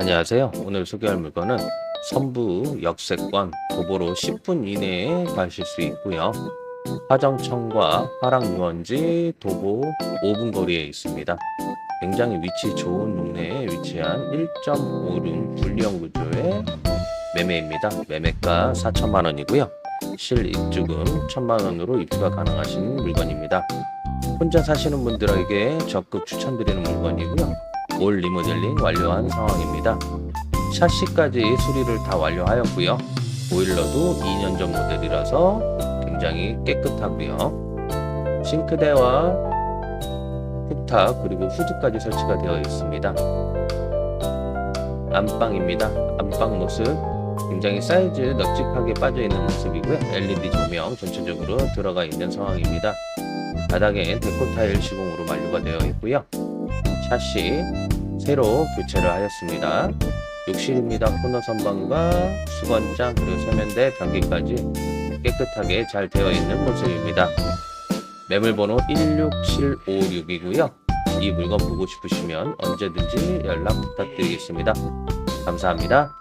안녕하세요. 오늘 소개할 물건은 선부 역세권 도보로 10분 이내에 가실 수 있고요. 화정천과 화랑유원지 도보 5분 거리에 있습니다. 굉장히 위치 좋은 동네에 위치한 1.5룸 분리형 구조의 매매입니다. 매매가 4천만 원이고요. 실입주금 1천만 원으로 입주가 가능하신 물건입니다. 혼자 사시는 분들에게 적극 추천드리는 물건이고요. 올 리모델링 완료한 상황입니다. 샤시까지 수리를 다 완료하였고요. 보일러도 2년 전 모델이라서 굉장히 깨끗하고요. 싱크대와 쿡탑 그리고 후드까지 설치가 되어 있습니다. 안방입니다. 안방 모습 굉장히 사이즈 넉찍하게 빠져 있는 모습이고요. LED 조명 전체적으로 들어가 있는 상황입니다. 바닥엔 데코 타일 시공으로 만료가 되어 있고요. 샤시 새로 교체를 하였습니다. 욕실입니다. 코너 선반과 수건장 그리고 세면대 변기까지 깨끗하게 잘 되어 있는 모습입니다. 매물번호 16756이고요. 이 물건 보고 싶으시면 언제든지 연락 부탁드리겠습니다. 감사합니다.